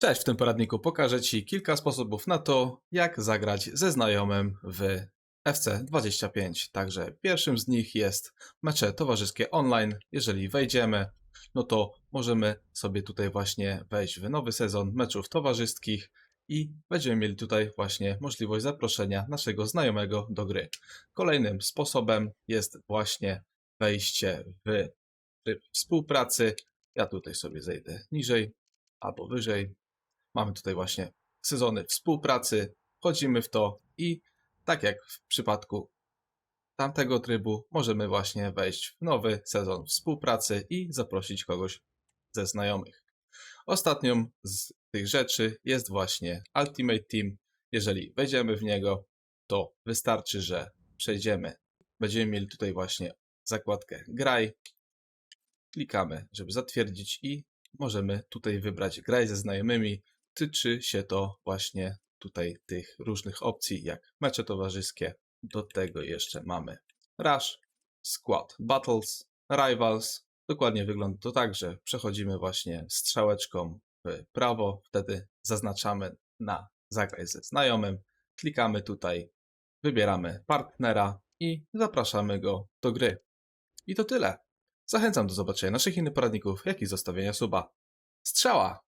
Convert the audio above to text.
Cześć, w tym poradniku pokażę Ci kilka sposobów na to, jak zagrać ze znajomym w FC25. Także pierwszym z nich jest mecze towarzyskie online. Jeżeli wejdziemy, no to możemy sobie tutaj właśnie wejść w nowy sezon meczów towarzyskich i będziemy mieli tutaj właśnie możliwość zaproszenia naszego znajomego do gry. Kolejnym sposobem jest właśnie wejście w tryb współpracy. Ja tutaj sobie zejdę niżej albo wyżej. Mamy tutaj właśnie sezony współpracy, wchodzimy w to i tak jak w przypadku tamtego trybu, możemy właśnie wejść w nowy sezon współpracy i zaprosić kogoś ze znajomych. Ostatnią z tych rzeczy jest właśnie Ultimate Team. Jeżeli wejdziemy w niego, to wystarczy, że przejdziemy. Będziemy mieli tutaj właśnie zakładkę Graj. Klikamy, żeby zatwierdzić i możemy tutaj wybrać graj ze znajomymi. Tyczy się to właśnie tutaj tych różnych opcji, jak mecze towarzyskie. Do tego jeszcze mamy Rush, Squad Battles, Rivals. Dokładnie wygląda to tak, że przechodzimy właśnie strzałeczką w prawo, wtedy zaznaczamy na zagraj ze znajomym, klikamy tutaj, wybieramy partnera i zapraszamy go do gry. I to tyle. Zachęcam do zobaczenia naszych innych poradników, jak i zostawienia suba. Strzała!